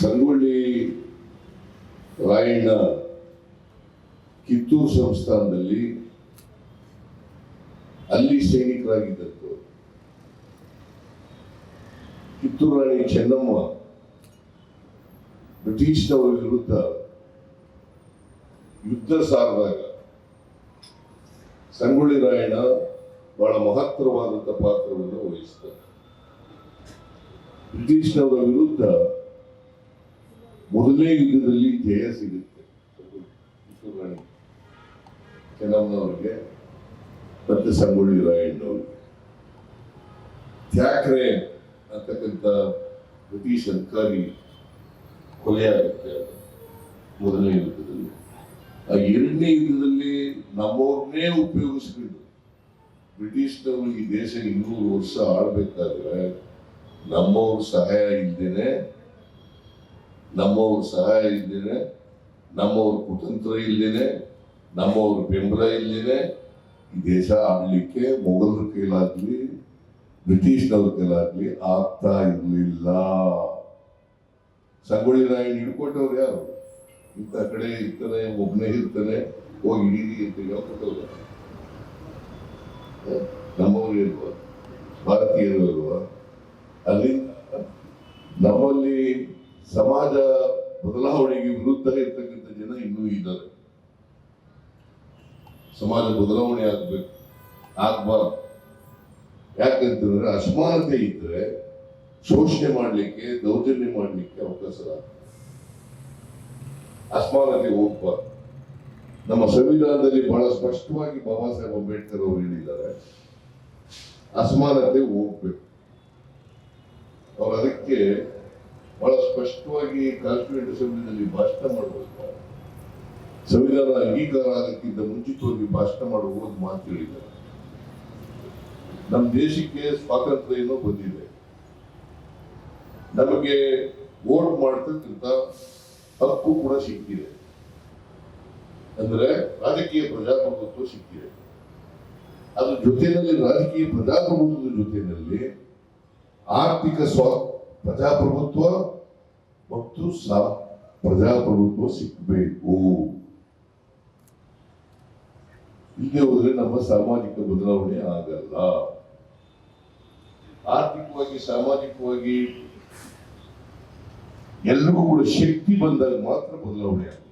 ಸಂಗೊಳ್ಳಿ ರಾಯಣ್ಣ ಕಿತ್ತೂರು ಸಂಸ್ಥಾನದಲ್ಲಿ ಅಲ್ಲಿ ಸೈನಿಕರಾಗಿದ್ದರು ಕಿತ್ತೂರು ರಾಣಿ ಚೆನ್ನಮ್ಮ ಬ್ರಿಟಿಷ್ನವರ ವಿರುದ್ಧ ಯುದ್ಧ ಸಾರಿದಾಗ ಸಂಗೊಳ್ಳಿ ರಾಯಣ್ಣ ಬಹಳ ಮಹತ್ತರವಾದಂಥ ಪಾತ್ರವನ್ನು ವಹಿಸ್ತಾರೆ ಬ್ರಿಟಿಷ್ನವರ ವಿರುದ್ಧ ಮೊದಲನೇ ಯುದ್ಧದಲ್ಲಿ ಜಯ ಸಿಗುತ್ತೆ. ಕೆಲವರಿಗೆ ಮತ್ತೆ ಸಂಗೊಳ್ಳಿ ರಾಯಣ್ಣವ್ರಿಗೆ ಥ್ಯಾಕ್ರೆ ಅಂತಕ್ಕಂಥ ಬ್ರಿಟಿಷ್ ಅಧಿಕಾರಿ ಕೊಲೆಯಾಗುತ್ತೆ ಮೊದಲನೇ ಯುದ್ಧದಲ್ಲಿ. ಆ ಎರಡನೇ ಯುದ್ಧದಲ್ಲಿ ನಮ್ಮವ್ರನ್ನೇ ಉಪಯೋಗಿಸ್ಕೊಂಡು ಬ್ರಿಟಿಷ್ನವರು ಈ ದೇಶ ಇನ್ನೂರು ವರ್ಷ ಆಳ್ಬೇಕಾದ್ರೆ ನಮ್ಮವ್ರ ಸಹಾಯ ಇಲ್ದೇನೆ ನಮ್ಮವ್ರ ಸಹಾಯ ಇಲ್ಲದೇನೆ ನಮ್ಮವ್ರ ಕುತಂತ್ರ ಇಲ್ಲದೇನೆ ನಮ್ಮವ್ರ ಬೆಂಬಲ ಇಲ್ಲದೇನೆ ಈ ದೇಶ ಆಡ್ಲಿಕ್ಕೆ ಮೊಘಲರ ಕೈಲಾಗ್ಲಿ, ಬ್ರಿಟಿಷ್ನವ್ರ ಕೈಲಾಗ್ಲಿ ಆಗ್ತಾ ಇರಲಿಲ್ಲ. ಸಂಗೊಳ್ಳಿ ರಾಯಣ್ಣ ಹಿಡ್ಕೊಟ್ಟವ್ರು ಯಾರು? ಇಂಥ ಕಡೆ ಇರ್ತಾನೆ ಒಬ್ಬನೇ ಇರ್ತಾನೆ, ಹೋಗಿ ಹಿಡೀರಿ ಅಂತ ಹೇಳ್ಕೊಟ್ಟವ್ರು ನಮ್ಮವ್ರು ಇಲ್ವಾ? ಭಾರತೀಯರು ಅಲ್ವಾ? ಅಲ್ಲಿ ನಮ್ಮಲ್ಲಿ ಸಮಾಜ ಬದಲಾವಣೆಗೆ ವಿರುದ್ಧ ಇರ್ತಕ್ಕಂಥ ಜನ ಇನ್ನೂ ಇದ್ದಾರೆ. ಸಮಾಜ ಬದಲಾವಣೆ ಆಗ್ಬೇಕು, ಆಗ್ಬಾರ್ದು. ಯಾಕಂತಂದ್ರೆ ಅಸಮಾನತೆ ಇದ್ರೆ ಶೋಷಣೆ ಮಾಡಲಿಕ್ಕೆ, ದೌರ್ಜನ್ಯ ಮಾಡಲಿಕ್ಕೆ ಅವಕಾಶ ಅಸಮಾನತೆ ಹೋಗ್ಬಾರ್ದು. ನಮ್ಮ ಸಂವಿಧಾನದಲ್ಲಿ ಬಹಳ ಸ್ಪಷ್ಟವಾಗಿ ಬಾಬಾ ಸಾಹೇಬ್ ಅಂಬೇಡ್ಕರ್ ಅವರು ಹೇಳಿದ್ದಾರೆ, ಅಸಮಾನತೆ ಹೋಗ್ಬೇಕು. ಅವ್ರು ಅದಕ್ಕೆ ಬಹಳ ಸ್ಪಷ್ಟವಾಗಿ ಕಾನ್ಸ್ಟಿಟ್ಯೂಂಟ್ ಅಸೆಂಬ್ಲಿನಲ್ಲಿ ಭಾಷಣ ಮಾಡಬಹುದು. ಸಂವಿಧಾನ ಅಂಗೀಕಾರ ಆಗಕ್ಕಿಂತ ಮುಂಚಿತವಾಗಿ ಭಾಷಣ ಮಾಡುವ ಒಂದು ಮಾತು ಹೇಳಿದ್ದಾರೆ. ನಮ್ಮ ದೇಶಕ್ಕೆ ಸ್ವಾತಂತ್ರ್ಯ ಏನೋ ಬಂದಿದೆ. ನಮಗೆ ವೋಟ್ ಮಾಡ್ತಕ್ಕಂತ ಹಕ್ಕು ಕೂಡ ಸಿಕ್ಕಿದೆ. ಅಂದ್ರೆ ರಾಜಕೀಯ ಪ್ರಜಾಪ್ರಭುತ್ವ ಸಿಕ್ಕಿದೆ. ಅದ್ರ ಜೊತೆಯಲ್ಲಿ ರಾಜಕೀಯ ಪ್ರಜಾಪ್ರಭುತ್ವದ ಜೊತೆಯಲ್ಲಿ ಆರ್ಥಿಕ ಸ್ವ ಪ್ರಜಾಪ್ರಭುತ್ವ ಮತ್ತು ಸಾ ಪ್ರಜಾಪ್ರಭುತ್ವ ಸಿಕ್ಕಬೇಕು ಇಲ್ಲಿ ಹೋದ್ರೆ ನಮ್ಮ ಸಾಮಾಜಿಕ ಬದಲಾವಣೆ ಆಗಲ್ಲ. ಆರ್ಥಿಕವಾಗಿ, ಸಾಮಾಜಿಕವಾಗಿ ಎಲ್ರಿಗೂ ಕೂಡ ಶಕ್ತಿ ಬಂದಾಗ ಮಾತ್ರ ಬದಲಾವಣೆ ಆಗುತ್ತೆ.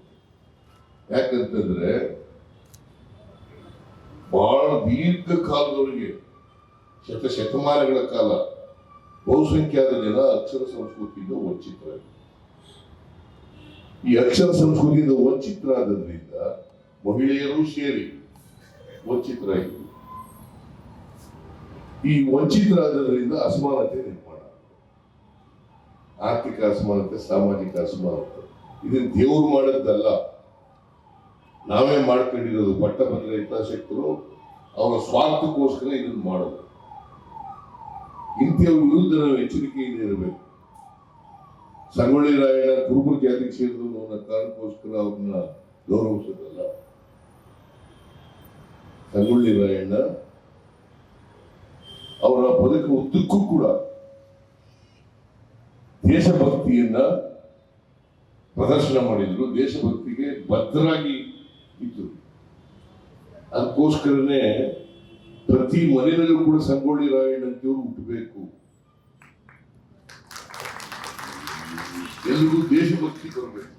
ಯಾಕಂತಂದ್ರೆ ಬಹಳ ದೀರ್ಘ ಕಾಲದವರೆಗೆ ಶತ ಶತಮಾನಗಳ ಕಾಲ ಬಹುಸಂಖ್ಯಾತ ಜನ ಅಕ್ಷರ ಸಂಸ್ಕೃತಿಯಿಂದ ವಂಚಿತರಾಗಿದೆ ಈ ಅಕ್ಷರ ಸಂಸ್ಕೃತಿಯಿಂದ ವಂಚಿತರಾದ್ರಿಂದ ಮಹಿಳೆಯರು ಸೇರಿ ವಂಚಿತರಾಗಿದ್ದರು. ಈ ವಂಚಿತರಾದ್ರಿಂದ ಅಸಮಾನತೆ ನಿರ್ಮಾಣ ಆರ್ಥಿಕ ಅಸಮಾನತೆ, ಸಾಮಾಜಿಕ ಅಸಮಾನತೆ. ಇದನ್ನ ದೇವರು ಮಾಡಿದ್ದಲ್ಲ. ನಾವೇ ಮಾಡ್ಕೊಂಡಿರೋದು ಪಟ್ಟಭದ್ರ ಹಿತಾಸಕ್ತರು ಅವರ ಸ್ವಾರ್ಥಕ್ಕೋಸ್ಕರ ಇದನ್ನು ಮಾಡೋದು. ಇಂಥವ್ರ ವಿರುದ್ಧ ನಾವು ಎಚ್ಚರಿಕೆಯಿಂದ ಇರಬೇಕು. ಸಂಗೊಳ್ಳಿ ರಾಯಣ್ಣ ಕುರುಬುರ್ಗಿ ಜಾತಿಗೆ ಸೇರಿದ್ರು ಅನ್ನೋ ಕಾರಣಕ್ಕೋಸ್ಕರ ಅವ್ರನ್ನ ಗೌರವಿಸೋದಲ್ಲ ಸಂಗೊಳ್ಳಿ ರಾಯಣ್ಣ ಅವರ ಬದುಕು ಉದ್ದಕ್ಕೂ ಕೂಡ ದೇಶಭಕ್ತಿಯನ್ನ ಪ್ರದರ್ಶನ ಮಾಡಿದ್ರು. ದೇಶಭಕ್ತಿಗೆ ಭದ್ರಾಗಿ ಇತ್ತು. ಅದಕ್ಕೋಸ್ಕರನೇ ಪ್ರತಿ ಮನೆಯಲ್ಲೂ ಕೂಡ ಸಂಗೊಳ್ಳಿ ರಾಯಣ್ಣಂತೇವ್ರು ಹುಟ್ಟಬೇಕು. ಎಲ್ರಿಗೂ ದೇಶಭಕ್ತಿ ಬರಬೇಕು